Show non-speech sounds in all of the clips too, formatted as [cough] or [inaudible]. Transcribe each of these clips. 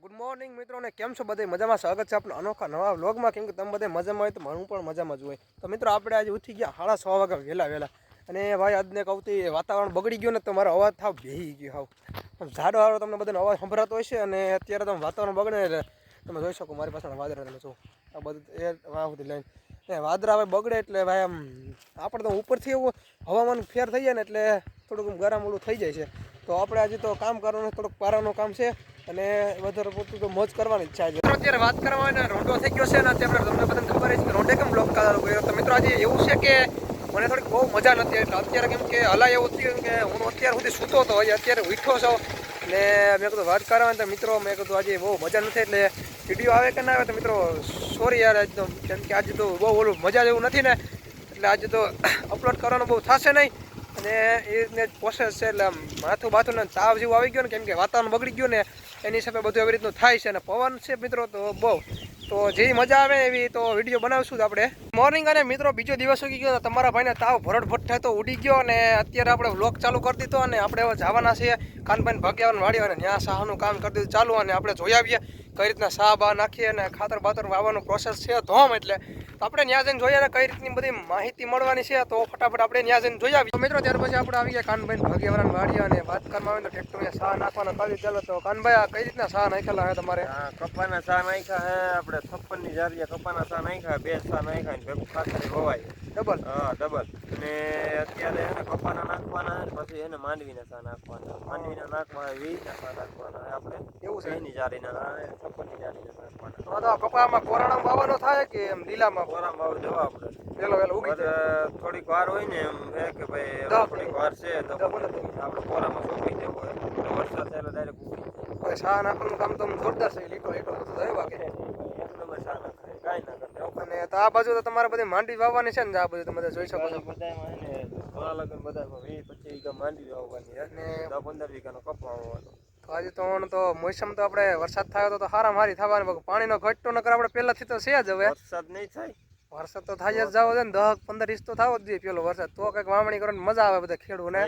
Good morning મિત્રો ને કેમ છો બધે મજામાં? સ્વાગત છે આપણો અનોખા નવા વ્લોગમાં. કેમ કે તમે બધે મજામાં હોય તો હું પણ મજામાં જ હોય. તો મિત્રો, આપણે આજે ઉઠી ગયા સાડા છ વાગે વહેલા વહેલા. અને ભાઈ, આજને કહું વાતાવરણ બગડી ગયું ને તો મારો અવાજ થાવ બેહી ગયો હાવ. ઝાડો હારો તમને બધાનો અવાજ સંભળાતો હોય છે અને અત્યારે તમે વાતાવરણ બગડે એટલે તમે જોઈ શકો મારી પાસે વાદળા તમે જો આ બધું એ બધી લાઈન. એ વાદળા હવે બગડે એટલે ભાઈ, આમ આપણે તો ઉપરથી એવું હવામાન ફેર થઈ જાય ને એટલે થોડુંક ગરમ ઓલું થઈ જાય છે. તો આપણે આજે તો કામ કરવાનું થોડુંક પારાનું કામ છે અને વધારે પૂરતું તો મોજ કરવાની ઈચ્છા છે. અત્યારે વાત કરવામાં રોડો થઈ ગયો છે ને અત્યારે તમને બધાને ખબર છે કે રોડે કેમ બ્લોક કર્યો તો મિત્રો આજે એવું છે કે મને થોડીક બહુ મજા નથી એટલે અત્યારે કેમ કે હલાય એવું થયું કે હું અત્યાર સુધી સૂતો હતો હજી અત્યારે ઉઠ્યો છો ને મેં કીધું વાત કરવાની તો મિત્રો મેં કીધું આજે બહુ મજા નથી એટલે વીડિયો આવે કે ના આવે તો મિત્રો સોરી યાર એકદમ. કેમ કે આજે તો બહુ ઓલું મજા જેવું નથી ને એટલે આજે તો [coughs] અપલોડ કરવાનું બહુ થશે નહીં. અને એને પ્રોસેસ છે એટલે માથું બાથું ને તાવ જેવું આવી ગયો ને કેમ કે વાતાવરણ બગડી ગયું ને એની હિસાબે બધું એવી રીતનું થાય છે અને પવન છે મિત્રો તો બહુ. તો જેવી મજા આવે એવી તો વીડિયો બનાવશું જ આપણે. મોર્નિંગ અને મિત્રો, બીજો દિવસ ઉગી ગયો તમારા ભાઈને તાવ ભરડ ભટ થાય તો ઉડી ગયો અને અત્યારે આપણે વ્લોગ ચાલુ કરી દીધો અને આપણે હવે જવાના છીએ. કાનભાઈને ભાગ્યાવાન વાડી અને ત્યાં શાહનું કામ કરી દીધું. ચાલુ અને આપણે જોઈ આવીએ કઈ રીતના શાહ બા નાખીએ અને ખાતર બાતર વાવવાનું પ્રોસેસ છે ધોમ એટલે. આપણે ત્યાં જઈને જોઈએ અને કઈ રીતની બધી માહિતી મળવાની છે. તો ફટાફટ આપણે ત્યાં જઈને જોઈ આવીએ. મિત્રો, ત્યાર પછી આપણે આવીએ કાનભાઈ ભાગ્યવાળાની વાડી અને વાત કરવામાં આવે તો ટ્રેક્ટર શાહ નાખવાના કાઢી ચાલો. તો કાનભાઈ, આ કઈ રીતના શાહ નાખેલા હે તમારે? કપાના શાહ નાખ્યા હે. આપણે છપ્પનની જારીએ કપાના શાહ નાખ્યા, બે સા નાખ્યા ને ભેગું ખાતર વવાય ડબલ? હા ડબલ. અને અત્યારે એને કપાના નાખવાના પછી એને માંડવીના સા નાખવાના. માંડવીના નાખવાના વીના સા નાખવાના. આપણે એવું છે? એની જારીના છપ્પનની છપ્પન જારીના નાખવાના. તો કપામાં કોરાણામાં વાવવાનો થાય કે એમ લીલામાં? કોરામ વાવ જવા આપણે. પેલો પેલો ઉગી થોડીક વાર હોય ને એમ એ કે ભાઈ થોડીક વાર છે તો. આપણે કોરામાં સોંપી દેવો હોય. તો વરસાદ થયેલો ડાયરેક્ટ ઉગી જાય. શાહ નાખવાનું કામ તો જોરદાર છે. લીટો લીટો તો એવા કે. એક નંબર સા નાખાય કાંઈ ના કરે અને તો આ બાજુ તો તમારે બધી માંડી વાવવાની છે ને આ બાજુ તમે બધા જોઈ શકો છો. ઘણા લગન બધામાં વીસ પચીસ વીઘા માંડવી વાવવાની હે અને પંદર વીઘાનો કપા વાવવાનો. તો આજે તો તો મોસમ તો આપણે વરસાદ થયો તો હારા મારી થવાની પાણીનો ઘટતો નકર આપણે પહેલાથી તો છે જ હવે. વરસાદ નહીં થાય. વરસાદ તો થાય જ જાવ છે ને દસ પંદર ઇંચ તો થવો જ જોઈએ પેલો વરસાદ. તો કંઈક વાવણી કરવાની મજા આવે બધા ખેડૂને.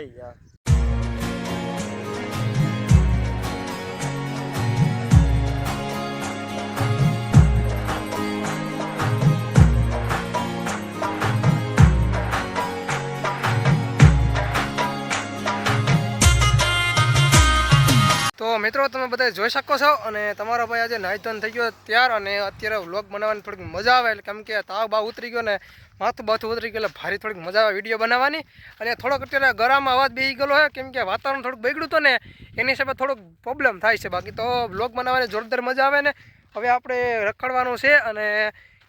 તો મિત્રો, તમે બધા જોઈ શકો છો અને તમારો ભાઈ આજે નાયતન થઈ ગયો ત્યાર અને અત્યારે વ્લોગ બનાવવાની થોડીક મજા આવે એટલે કેમ કે તાવ બાવ ઉતરી ગયો ને માથું બાથું ઉતરી ગયું એટલે ભારી થોડીક મજા આવે વીડિયો બનાવવાની. અને થોડોક અત્યારે ગરમ અવાજ બેસી ગયેલો છે, કેમ કે વાતાવરણ થોડુંક બગડ્યું હતું ને, એની હિસાબે થોડુંક પ્રોબ્લેમ થાય છે. બાકી તો વ્લોગ બનાવવાની જોરદાર મજા આવે ને. હવે આપણે રખડવાનું છે અને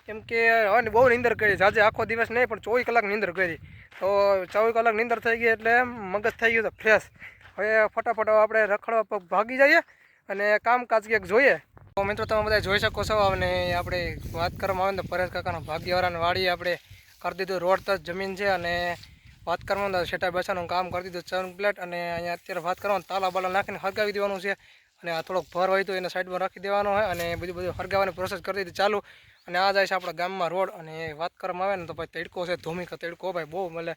કેમ કે હવે બહુ નિંદર કરી આજે આખો દિવસ નહીં, પણ ચોવીસ કલાક નિંદર કરી. તો ચોવીસ કલાક નિંદર થઈ ગઈ એટલે મગજ થઈ ગયું તો ફ્રેશ હવે ફટાફટ આપણે રખડવા ભાગી જઈએ અને કામકાજ ક્યાંક જોઈએ. તો મિત્રો તમે બધા જોઈ શકો છો અને આપણે વાત કરવામાં આવે તો પરેશ કાકાના ભાગ્યવાળાની વાડી આપણે કરી દીધું. રોડ તક જમીન છે અને વાત કરવામાં તો શેટા બેસાનું કામ કરી દીધું ચર્ન પ્લેટ અને અહીંયા અત્યારે વાત કરવાનું તાલા બાલા નાખીને હરગાવી દેવાનું છે અને આ થોડોક ભર હોય તો એને સાઈડમાં રાખી દેવાનો હોય અને બધું બધું હરગાવાની પ્રોસેસ કરી દીધી ચાલુ. અને આ જાય છે આપણા ગામમાં રોડ અને વાત કરવામાં આવે ને તો ભાઈ તડકો છે, ધોમિકા તડકો, ભાઈ બહુ મળે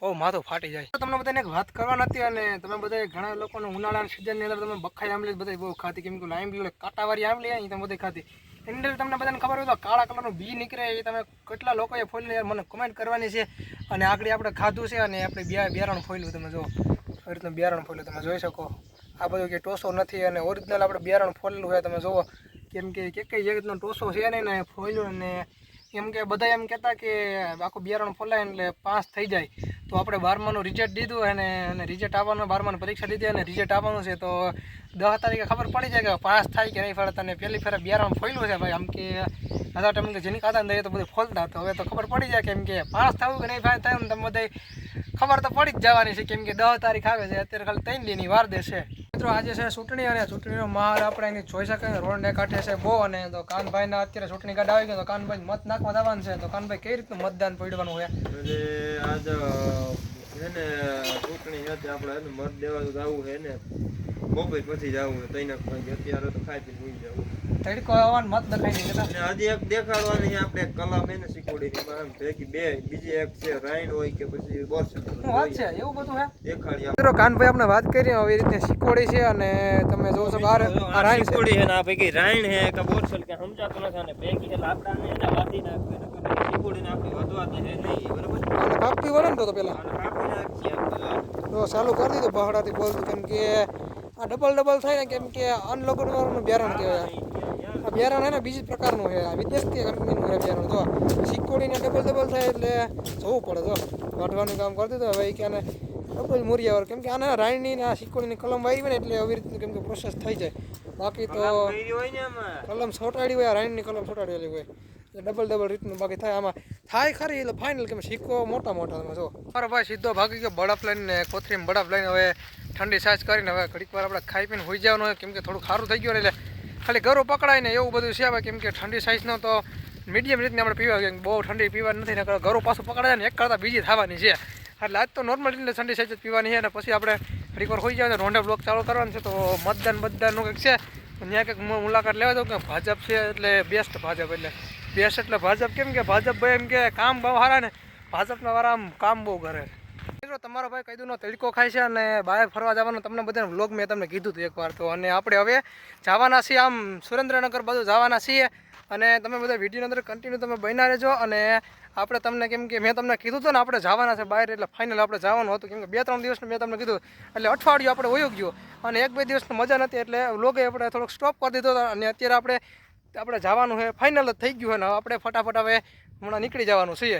બહુ માથું ફાટી જાય. તમને બધાને એક વાત કરવા નથી અને તમે બધા ઘણા લોકોને ઉનાળાની સિઝનની અંદર તમે બખાઈ આંબલી બધા બહુ ખાતી કેમ કે આંબલી કાંટાવાળી આંબલી અહીં તમે બધી ખાતી એની અંદર તમને બધાને ખબર હોય તો કાળા કલરનું બી નીકળે એ તમે કેટલા લોકોએ ફોઈલ મને કમેન્ટ કરવાની છે. અને આગળ આપણે ખાધું છે અને આપણે બે બિયારણ ફોઈલું તમે જો આવી રીતનું બિયારણ ફોલ્યું તમે જોઈ શકો. આ બધું કે ટોસો નથી અને ઓરિજિનલ આપણે બિયારણ ફોલેલું હોય તમે જુઓ. કેમ કે કે કઈ રીતનો ટોસો છે નહીં ને ફોલ્યું અને એમ કે બધા એમ કહેતા કે આખું બિયારણ ફોલાય એટલે પાસ થઈ જાય. તો આપણે બારમાનું રિઝલ્ટ દીધું અને અને રિઝલ્ટ આવવાનું, બારમાની પરીક્ષા દીધી અને રિઝલ્ટ આવવાનું છે. તો દસ તારીખે ખબર પડી જાય કે પાસ થાય કે નહીં ફરે તને પહેલી ફેરે બિયારામાં ફોલ્યું છે ભાઈ. આમ કે આધાર ટાઈમ કે જેની ખાતા તો બધું ફોલતા તો હવે તો ખબર પડી જાય કેમ કે પાસ થવું કે નહીં પાસ થાય ને તમે બધા ખબર તો પડી જ જવાની છે કેમ કે દસ તારીખ આવે છે, અત્યારે ખાલી ત્રણ દીની વાર દેશે. મિત્રો, આજે છે ચૂંટણી અને ચૂંટણીનો માહોલ. આપણે અહીં જોઈ શકીએ રોડને કાંઠે છે બહુ અને તો કાનભાઈના અત્યારે ચૂંટણી કાર્ડ આવી ગયો તો કાનભાઈ મત નાખવા જવાનું છે. તો કાનભાઈ, કઈ રીતનું મતદાન પડવાનું હોય આજ છે ને ચૂંટણી હતી આપણે એને મત દેવા જવું છે ને બપોર પછી જવું છે તઈને કંઈક અત્યારે તો ખાઈ પી ભૂલી જવું તડકો આવવાનું મત દેખાઈ નહીં હજી એક દેખાડવાની આપણે કલા બેન શીખવાડી એમાં આમ ભેગી બે બીજી એક છે રાઈન હોય કે પછી બોર્સ વાત છે? એવું બધું હે? દેખાડી મિત્રો કાનભાઈ આપણે વાત કરી આવી રીતે શીખવાડી છે અને તમે જોવો છો બહાર આ રાઈન છે. શીખવાડી છે ને આ ભેગી રાઈન હે કે બોર્સ કે સમજાતું નથી અને ભેગી છે લાકડાને એને વાટી નાખે શીખવાડીને આપણે વધવા દે નહીં બરાબર? પડે ને તો તો પેલા. કાપી. તો ચાલુ કરી દીધું બહાડાથી બોલતું કેમ કે આ ડબલ ડબલ થાય ને કેમ કે અનલોકડવાનું બિયારણ કહેવાય. આ બિયારણ હે ને બીજી પ્રકારનું છે. આ વિદેશથી કંપનીનું છે બિયારણ જો. શીખોડીને ડબલ ડબલ થાય એટલે જોવું પડે જો. વાઢવાનું કામ કરી દીધું હવે કે ડબલ મૂરિયાવર કેમ કે આને રાયણની ને આ શીખોડીની કલમ વાવી ને એટલે આવી રીતનું કેમ કે પ્રોસેસ થઈ જાય. બાકી તો કલામ કરી હોય ને આમાં? કલમ છોટાડી હોય આ રાયણની કલમ છોટાડેલી હોય. ડબલ ડબલ રીતનું બાકી થાય. આમાં થાય ખરી, એટલે ફાઇનલ કે સિક્કો મોટા મોટા જો. મારો ભાઈ સીધો ભાગી ગયો બળફ લઈને, કોથરીમાં બળફ લઈને, હવે ઠંડી સાજ કરીને હવે ઘડીક વાર આપણે ખાઈ પીને હોઈ જવાનું હોય, કેમ કે થોડું ખારું થઈ ગયું એટલે ખાલી ગરો પકડાય ને એવું બધું છે હવે, કેમ કે ઠંડી સાઈઝનો તો મીડિયમ રીતને આપણે પીવા કેમ બહુ ઠંડી પીવા નથી ને ગરો પાછું પકડાય ને એક કરતાં બીજી થવાની છે. એટલે આજ તો નોર્મલ રીતે ઠંડી સાઈઝ જ પીવાની છે અને પછી આપણે ઘડીક વાર હોઈ તો રોંઢે બ્લોક ચાલુ કરવાનું છે તો મતદાન મતદાનનું કંઈક છે. ત્યાં કંઈક મુલાકાત લેવા દઉં કે ભાજપ છે એટલે બેસ્ટ ભાજપ એટલે. બેસ્ટ એટલે ભાજપ કેમ કે ભાજપ ભાઈ એમ કે કામ બહુ સારા ને, ભાજપના વાળા આમ કામ બહુ કરે. મિત્રો, તમારો ભાઈ કીધું તડકો ખાય છે અને બહાર ફરવા જવાનું તમને બધાને વ્લોગ મેં તમને કીધું હતું એકવાર તો. અને આપણે હવે જવાના છીએ આમ સુરેન્દ્રનગર બાજુ જવાના છીએ. અને તમે બધા વિડીયોની અંદર કન્ટિન્યુ તમે બન્યા રહેજો. અને આપણે તમને કેમ કે મેં તમને કીધું હતું ને આપણે જવાના છે બહાર, એટલે ફાઇનલ આપણે જવાનું હતું. કેમ કે બે ત્રણ દિવસનું મેં તમને કીધું એટલે અઠવાડિયું આપણે વયો ગયું. અને એક બે દિવસની મજા નથી એટલે વ્લોગે આપણે થોડોક સ્ટોપ કરી દીધો અને અત્યારે આપણે આપણે જવાનું છે. ફાઇનલ જ થઈ ગયું છે ને આપણે ફટાફટ હવે હમણાં નીકળી જવાનું છીએ.